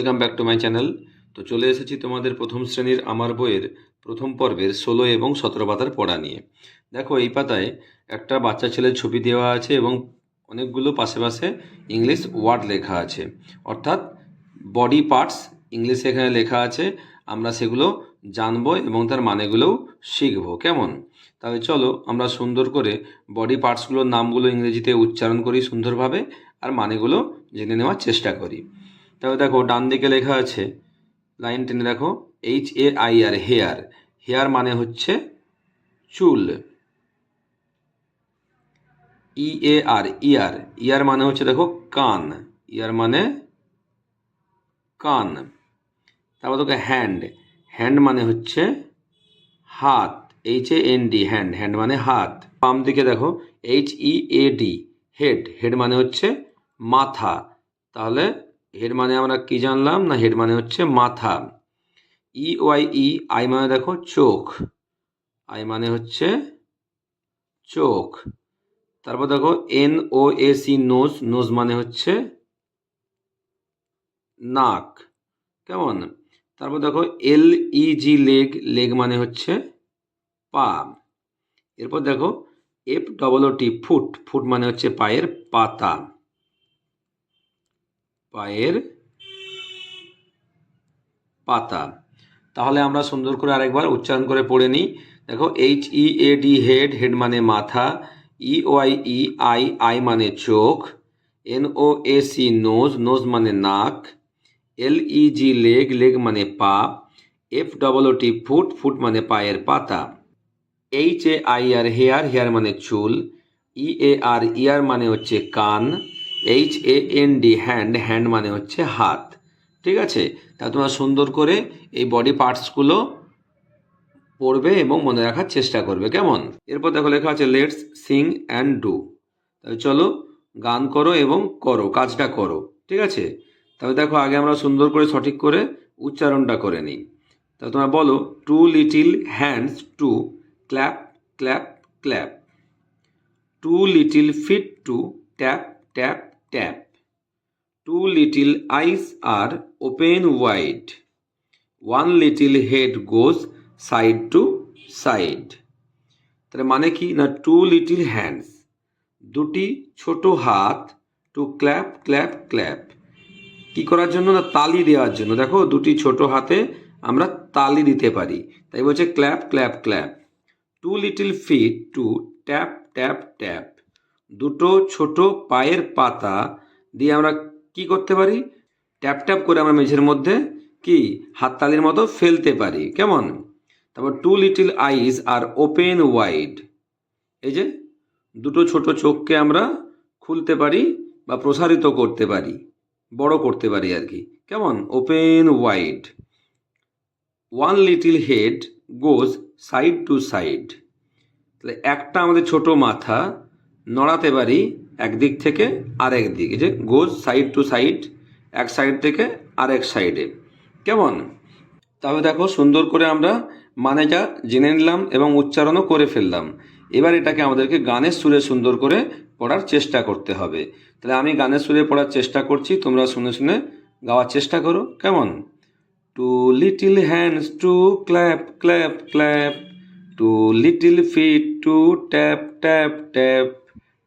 Welcome back to my channel তো চলে এসেছি তোমাদের প্রথম শ্রেণির আমার বইয়ের প্রথম পর্বের ষোলো এবং সতেরো পাতার পড়া নিয়ে। দেখো, এই পাতায় একটা বাচ্চা ছেলের ছবি দেওয়া আছে এবং অনেকগুলো পাশে পাশে ইংলিশ ওয়ার্ড লেখা আছে। অর্থাৎ বডি পার্টস ইংলিশে এখানে লেখা আছে, আমরা সেগুলো জানব এবং তার মানেগুলোও শিখব। কেমন? তাহলে চলো, আমরা সুন্দর করে বডি পার্টসগুলোর নামগুলো ইংরেজিতে উচ্চারণ করি সুন্দরভাবে, আর মানেগুলো জেনে নেওয়ার চেষ্টা করি। তবে দেখো, ডান দিকে লেখা আছে, লাইন টেনে দেখো H A I R hair hair মানে হচ্ছে চুল। ই এ আর ইয়ার ইয়ার মানে হচ্ছে দেখো কান। ইয়ার মানে কান। তারপর দেখো হ্যান্ড হ্যান্ড মানে হচ্ছে হাত। H A N D hand hand মানে হাত। বাম দিকে দেখো H E A D head head মানে হচ্ছে মাথা। তাহলে হেড মানে আমরা কি জানলাম? না হেড মানে হচ্ছে মাথা। ই ওয়াই ই আই মানে দেখো চোখ। আই মানে হচ্ছে চোখ। তারপর দেখো N O A C nose nose মানে হচ্ছে নাক। কেমন? তারপর দেখো এল ই জি লেগ লেগ মানে হচ্ছে পা। এরপর দেখো F double O T foot foot মানে হচ্ছে পায়ের পাতা। পায়ের পাতা। তাহলে আমরা সুন্দর করে আরেকবার উচ্চারণ করে পড়ে নিই। দেখো H E A D head head মানে মাথা E Y E I eye মানে চোখ N O A C nose nose মানে নাক L E G leg leg মানে পা F double O T foot foot মানে পায়ের পাতা। H A I R hair hair মানে চুল ই এ আর ইয়ার মানে হচ্ছে কান H A N D hand hand মানে হচ্ছে হাত, ঠিক আছে? তা তোমরা সুন্দর করে এই বডি পার্টসগুলো পড়বে এবং মনে রাখার চেষ্টা করবে, কেমন? এরপর দেখো লেখা আছে লেটস সিং অ্যান্ড ডু তাহলে চলো, গান করো এবং করো, কাজটা করো, ঠিক আছে? তাহলে দেখো, আগে আমরা সুন্দর করে সঠিক করে উচ্চারণটা করে নিই। তাহলে তোমরা বলো two little hands to clap clap clap two little feet to tap tap tap two little eyes are open wide one little head goes side to side তাহলে মানে কি? না টু লিটিল হ্যান্ডস দুটি ছোট হাত টু ক্ল্যাপ ক্ল্যাপ ক্ল্যাপ কি করার জন্য? না, তালি দেওয়ার জন্য। দেখো, দুটি ছোট হাতে আমরা তালি দিতে পারি। তাই বলছে clap clap clap two little feet to tap tap tap দুটো ছোট পায়ের পাতা দিয়ে আমরা কি করতে পারি? ট্যাপ ট্যাপ করে আমরা মেঝের মধ্যে কি? হাততালির মতো ফেলতে পারি। কেমন? তারপর two little eyes are open wide এই যে, দুটো ছোট চোখকে আমরা খুলতে পারি বা প্রসারিত করতে পারি, বড় করতে পারি আর কি। কেমন? Open wide one little head goes side to side তাহলে একটা আমাদের ছোট মাথা নড়াতে পারি একদিক থেকে আরেক দিক। যে গোজ সাইড টু সাইড, এক সাইড থেকে আরেক সাইডে। কেমন? তবে দেখো সুন্দর করে আমরা মানেটা জেনে নিলাম এবং উচ্চারণও করে ফেললাম। এবার এটাকে আমাদেরকে গানের সুরে সুন্দর করে পড়ার চেষ্টা করতে হবে। তাহলে আমি গানের সুরে পড়ার চেষ্টা করছি, তোমরা শুনে শুনে গাওয়ার চেষ্টা করো। কেমন? Two little hands to clap clap clap. Two little feet to tap tap tap.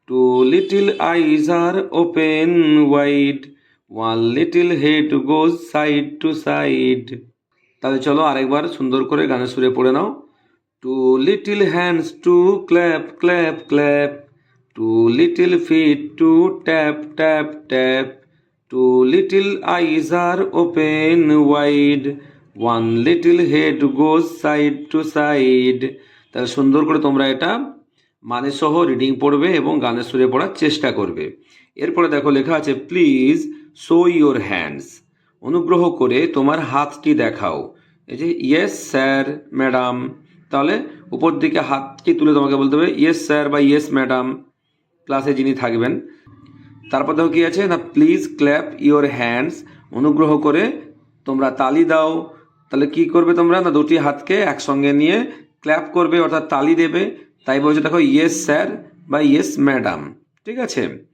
Two little eyes are open wide one little head goes side to side তাহলে চলো আরেকবার সুন্দর করে গানের সুরে পড়ে নাও। Two little hands to clap clap clap two little feet to tap tap tap two little eyes are open wide one little head goes side to side তাহলে সুন্দর করে তোমরা এটা মানে সহ রিডিং পড়বে এবং গানের সুরে পড়ার চেষ্টা করবে। এরপরে দেখো লেখা আছে প্লিজ শো ইয়োর হ্যান্ডস অনুগ্রহ করে তোমার হাতটি দেখাও। এই যে ইয়েস স্যার ম্যাডাম তাহলে উপর দিকে হাতটি তুলে তোমাকে বলতে হবে ইয়েস স্যার বা ইয়েস ম্যাডাম ক্লাসে যিনি থাকবেন। তারপর দেখো কি আছে না প্লিজ ক্ল্যাপ ইওর হ্যান্ডস অনুগ্রহ করে তোমরা তালি দাও। তাহলে কি করবে তোমরা? না, দুটি হাতকে একসঙ্গে নিয়ে ক্ল্যাপ করবে, অর্থাৎ তালি দেবে। তাই বলছে, দেখো ইয়েস স্যার বা ইয়েস ম্যাডাম ঠিক আছে?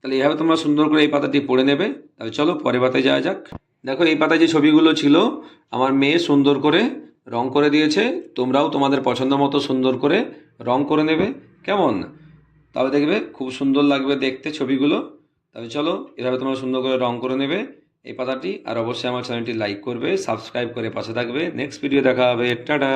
তাহলে এইভাবে তোমরা সুন্দর করে এই পাতাটি পড়ে নেবে। তাহলে চলো, পরের পাতায় যাওয়া যাক। দেখো, এই পাতায় যে ছবিগুলো ছিল, আমার মেয়ে সুন্দর করে রং করে দিয়েছে। তোমরাও তোমাদের পছন্দ মতো সুন্দর করে রং করে নেবে। কেমন? তবে দেখবে, খুব সুন্দর লাগবে দেখতে ছবিগুলো। তবে চলো, এভাবে তোমরা সুন্দর করে রং করে নেবে এই পাতাটি। আর অবশ্যই আমার চ্যানেলটি লাইক করবে, সাবস্ক্রাইব করে পাশে থাকবে। নেক্সট ভিডিও দেখা হবে। টাটা!